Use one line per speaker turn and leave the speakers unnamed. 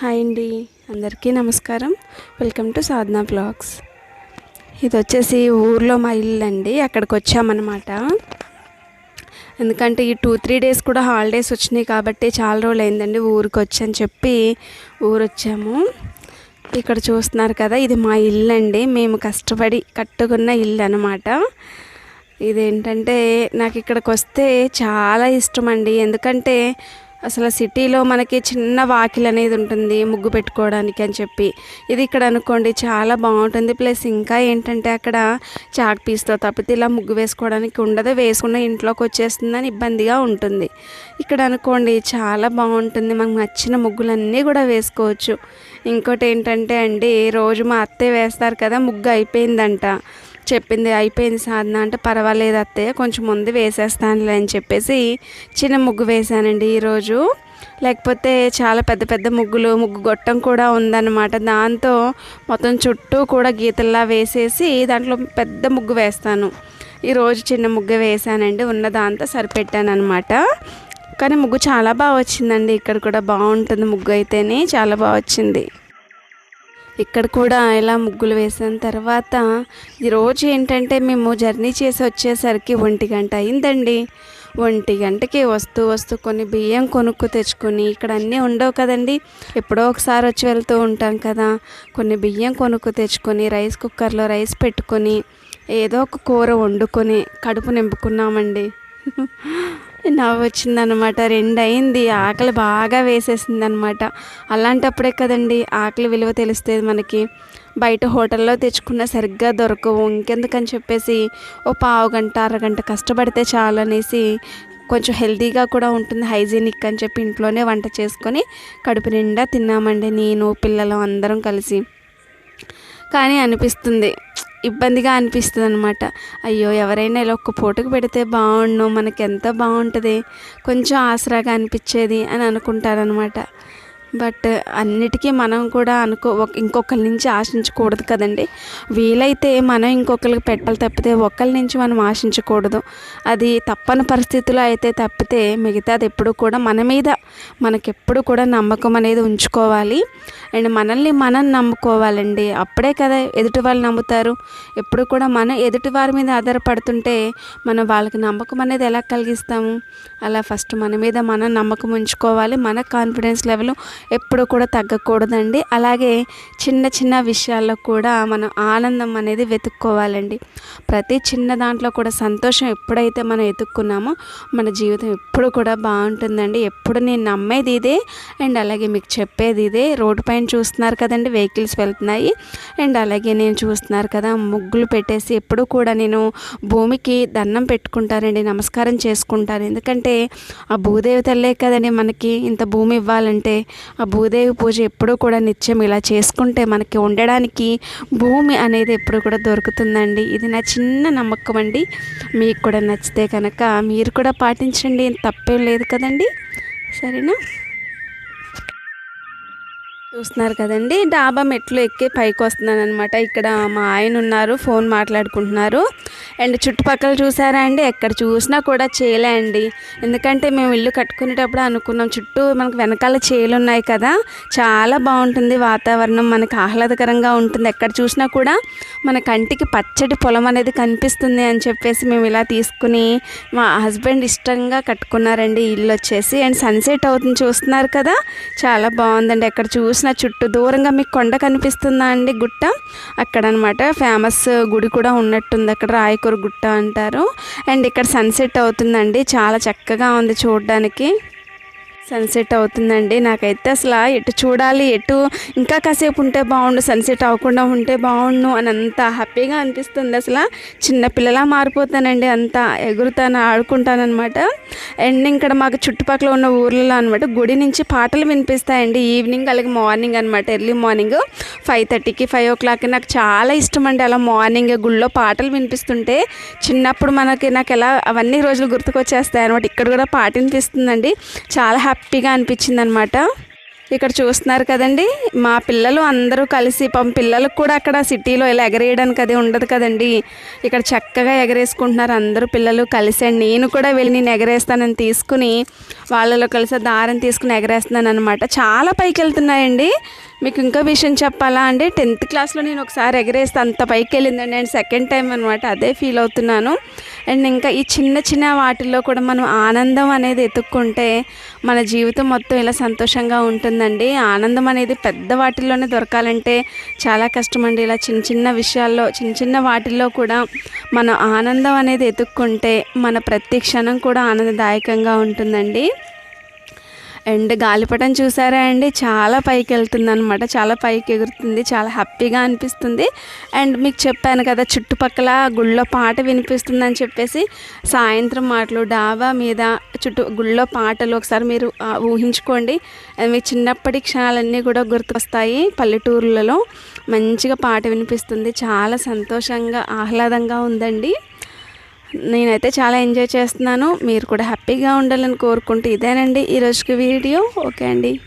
Hi అండి. అందరికీ నమస్కారం. Welcome to Sadhana blogs. ఇది వచ్చేసి ఊర్లో మా ఇల్లు అండి. అక్కడికి వచ్చామన్నమాట ఎందుకంటే ఈ టూ త్రీ డేస్ కూడా హాలిడేస్ వచ్చినాయి కాబట్టి చాలా రోజులు అయిందండి ఊరికి వచ్చని చెప్పి ఊరు వచ్చాము ఇక్కడ చూస్తున్నారు కదా ఇది మా ఇల్లు అండి. మేము కష్టపడి కట్టుకున్న ఇల్లు అనమాట ఇదేంటంటే నాకు ఇక్కడికి వస్తే చాలా ఇష్టం అండి ఎందుకంటే అసలు సిటీలో మనకి చిన్న వాకిల్ అనేది ఉంటుంది ముగ్గు పెట్టుకోవడానికి అని చెప్పి. ఇది ఇక్కడ అనుకోండి చాలా బాగుంటుంది. ప్లస్ ఇంకా ఏంటంటే అక్కడ చాక్ పీస్తో తప్పితే ఇలా ముగ్గు వేసుకోవడానికి ఉండదు వేసుకున్న ఇంట్లోకి వచ్చేస్తుందని ఇబ్బందిగా ఉంటుంది. ఇక్కడ అనుకోండి చాలా బాగుంటుంది మనకు నచ్చిన ముగ్గులన్నీ కూడా వేసుకోవచ్చు. ఇంకోటి ఏంటంటే అండి రోజు మా అత్తే వేస్తారు కదా ముగ్గు అయిపోయిందంట. చెప్పింది అయిపోయింది సాధన అంటే పర్వాలేదు అత్తయ్య కొంచెం ముందు వేసేస్తానులే అని చెప్పేసి చిన్న ముగ్గు వేశానండి ఈరోజు. లేకపోతే చాలా పెద్ద పెద్ద ముగ్గులు ముగ్గు గొట్టం కూడా ఉందన్నమాట. దాంతో మొత్తం చుట్టూ కూడా గీతల్లా వేసేసి దాంట్లో పెద్ద ముగ్గు వేస్తాను. ఈరోజు చిన్న ముగ్గు వేసానండి ఉన్న దాంతో సరిపెట్టాను అనమాట కానీ ముగ్గు చాలా బాగా వచ్చిందండి ఇక్కడ కూడా బాగుంటుంది ముగ్గు అయితేనే చాలా బాగా వచ్చింది. ఇక్కడ కూడా ఇలా ముగ్గులు వేసిన తర్వాత ఈరోజు ఏంటంటే మేము జర్నీ చేసి వచ్చేసరికి ఒంటి గంట అయిందండి. ఒంటి గంటకి వస్తూ వస్తూ కొన్ని బియ్యం కొనుక్కు తెచ్చుకొని ఇక్కడ అన్నీ ఉండవు కదండి. ఎప్పుడో ఒకసారి వచ్చి వెళ్తూ ఉంటాం కదా. కొన్ని బియ్యం కొనుక్కు తెచ్చుకొని రైస్ కుక్కర్లో రైస్ పెట్టుకొని ఏదో ఒక కూర వండుకొని కడుపు నింపుకున్నామండి. నవ్వు వచ్చిందనమాట రెండు అయింది ఆకలి బాగా వేసేసింది అనమాట అలాంటప్పుడే కదండి ఆకలి విలువ తెలుస్తుంది మనకి. బయట హోటల్లో తెచ్చుకున్న సరిగ్గా దొరకవు. ఇంకెందుకని చెప్పేసి ఓ పావు గంట అరగంట కష్టపడితే చాలు అనేసి కొంచెం హెల్తీగా కూడా ఉంటుంది హైజీనిక్ అని చెప్పి ఇంట్లోనే వంట చేసుకొని కడుపు నిండా తిన్నామండి నేను పిల్లలు అందరం కలిసి. కానీ అనిపిస్తుంది. ఇబ్బందిగా అనిపిస్తుంది అనమాట అయ్యో ఎవరైనా ఇలా ఒక్క పూటకు పెడితే బాగుండు మనకి ఎంత బాగుంటుంది కొంచెం ఆసరాగా అనిపించేది అని అనుకుంటారనమాట బట్ అన్నిటికీ మనం కూడా అనుకో ఇంకొకరి నుంచి ఆశించకూడదు కదండి. వీలైతే మనం ఇంకొకరికి పెట్టాలి తప్పితే ఒకరి నుంచి మనం ఆశించకూడదు. అది తప్పని పరిస్థితుల్లో అయితే తప్పితే మిగతాది ఎప్పుడు కూడా మన మీద మనకెప్పుడు కూడా నమ్మకం అనేది ఉంచుకోవాలి. అండ్ మనల్ని మనం నమ్ముకోవాలండి. అప్పుడే కదా ఎదుటి వాళ్ళు నమ్ముతారు. ఎప్పుడు కూడా మనం ఎదుటి వారి మీద ఆధారపడుతుంటే మనం వాళ్ళకి నమ్మకం అనేది ఎలా కలిగిస్తాము? అలా ఫస్ట్ మన మీద మనం నమ్మకం ఉంచుకోవాలి. మన కాన్ఫిడెన్స్ లెవెల్ ఎప్పుడు కూడా తగ్గకూడదండి. అలాగే చిన్న చిన్న విషయాల్లో కూడా మనం ఆనందం అనేది వెతుక్కోవాలండి. ప్రతి చిన్న దాంట్లో కూడా సంతోషం ఎప్పుడైతే మనం ఎతుక్కున్నామో మన జీవితం ఎప్పుడు కూడా బాగుంటుందండి. ఎప్పుడు నేను నమ్మేది ఇదే. అండ్ అలాగే మీకు చెప్పేది ఇదే. రోడ్డు పైన చూస్తున్నారు కదండి వెహికల్స్ వెళ్తున్నాయి. అండ్ అలాగే నేను చూస్తున్నారు కదా ముగ్గులు పెట్టేసి ఎప్పుడు కూడా నేను భూమికి దండం పెట్టుకుంటానండి నమస్కారం చేసుకుంటాను. ఎందుకంటే ఆ భూదేవి తల్లే కదండి మనకి ఇంత భూమి ఇవ్వాలంటే ఆ భూదేవి పూజ ఎప్పుడూ కూడా నిత్యం ఇలా చేసుకుంటే మనకి ఉండడానికి భూమి అనేది ఎప్పుడు కూడా దొరుకుతుందండి. ఇది నా చిన్న నమ్మకం అండి. మీకు కూడా నచ్చితే కనుక మీరు కూడా పాటించండి తప్పేం లేదు కదండి. సరేనా? చూస్తున్నారు కదండి. డాబా మెట్లు ఎక్కి పైకి వస్తున్నాను అనమాట ఇక్కడ మా ఆయన ఉన్నారు ఫోన్ మాట్లాడుకుంటున్నారు. అండ్ చుట్టుపక్కల చూసారా అండి? ఎక్కడ చూసినా కూడా చేలే అండి. ఎందుకంటే మేము ఇల్లు కట్టుకునేటప్పుడు అనుకున్నాం చుట్టూ మనకు వెనకాల చేలు ఉన్నాయి కదా. చాలా బాగుంటుంది వాతావరణం మనకు ఆహ్లాదకరంగా ఉంటుంది. ఎక్కడ చూసినా కూడా మన కంటికి పచ్చటి పొలం అనేది కనిపిస్తుంది అని చెప్పేసి మేము ఇలా తీసుకుని మా హస్బెండ్ ఇష్టంగా కట్టుకున్నారండి. ఇల్లు వచ్చేసి అండ్ సన్సెట్ అవుతుంది చూస్తున్నారు కదా. చాలా బాగుందండి. ఎక్కడ చూసి చుట్టూ దూరంగా మీకు కొండ కనిపిస్తుందా అండి గుట్ట? అక్కడ అనమాట ఫేమస్ గుడి కూడా ఉన్నట్టుంది. అక్కడ రాయకూర గుట్ట అంటారు. అండ్ ఇక్కడ సన్సెట్ అవుతుందండి. చాలా చక్కగా ఉంది చూడడానికి. సన్సెట్ అవుతుందండి. నాకైతే అసలు ఎటు చూడాలి ఎటు ఇంకా కాసేపు ఉంటే బాగుండు సన్సెట్ అవ్వకుండా ఉంటే బాగుండు అని అంత హ్యాపీగా అనిపిస్తుంది అసలు. చిన్నపిల్లలా మారిపోతానండి అంత ఎగురుతాను ఆడుకుంటానమాట అండ్ ఇక్కడ మాకు చుట్టుపక్కల ఉన్న ఊర్లలో అనమాట గుడి నుంచి పాటలు వినిపిస్తాయండి. ఈవినింగ్ అలాగే మార్నింగ్ అనమాట ఎర్లీ మార్నింగ్ ఫైవ్ థర్టీకి ఫైవ్ ఓ క్లాక్కి. నాకు చాలా ఇష్టం అండి అలా మార్నింగ్ గుళ్ళో పాటలు వినిపిస్తుంటే. చిన్నప్పుడు మనకి నాకు ఎలా అవన్నీ రోజులు గుర్తుకొచ్చేస్తాయి అనమాట ఇక్కడ కూడా పాట వినిపిస్తుందండి. చాలా హ్యాపీగా అనిపించింది అనమాట ఇక్కడ చూస్తున్నారు కదండి మా పిల్లలు అందరూ కలిసి పాపం పిల్లలకు కూడా అక్కడ సిటీలో ఇలా ఎగరేయడానికి అది ఉండదు కదండి. ఇక్కడ చక్కగా ఎగరేసుకుంటున్నారు అందరూ పిల్లలు కలిసి. అండి నేను కూడా వెళ్ళి నేను ఎగరేస్తానని తీసుకుని వాళ్ళలో కలిసి దారం తీసుకుని ఎగరేస్తున్నాను అనమాట చాలా పైకి వెళ్తున్నాయండి. మీకు ఇంకో విషయం చెప్పాలా అండి టెన్త్ క్లాస్లో నేను ఒకసారి ఎగరేస్తే అంత పైకి వెళ్ళిందండి. అండ్ సెకండ్ టైం అనమాట అదే ఫీల్ అవుతున్నాను. అండ్ ఇంకా ఈ చిన్న చిన్న వాటిల్లో కూడా మనం ఆనందం అనేది ఎత్తుక్కుంటే మన జీవితం మొత్తం ఇలా సంతోషంగా ఉంటుందండి. ఆనందం అనేది పెద్ద వాటిల్లోనే దొరకాలంటే చాలా కష్టం అండి ఇలా చిన్న చిన్న విషయాల్లో చిన్న చిన్న వాటిల్లో కూడా మన ఆనందం అనేది ఎత్తుక్కుంటే మన ప్రతి క్షణం కూడా ఆనందదాయకంగా ఉంటుందండి. అండ్ గాలిపటం చూసారా అండి? చాలా పైకి వెళ్తుంది అనమాట చాలా పైకి ఎగురుతుంది చాలా హ్యాపీగా అనిపిస్తుంది. అండ్ మీకు చెప్పాను కదా చుట్టుపక్కల గుళ్ళో పాట వినిపిస్తుందని చెప్పేసి సాయంత్రం మాటలు డాబా మీద చుట్టూ గుళ్ళో పాటలు ఒకసారి మీరు ఊహించుకోండి. మీ చిన్నప్పటి క్షణాలన్నీ కూడా గుర్తుకొస్తాయి పల్లెటూర్లలో. మంచిగా పాట వినిపిస్తుంది. చాలా సంతోషంగా ఆహ్లాదంగా ఉందండి. నేనైతే చాలా ఎంజాయ్ చేస్తున్నాను. మీరు కూడా హ్యాపీగా ఉండాలని కోరుకుంటూ ఇదేనండి ఈరోజుకి వీడియో. ఓకే అండి.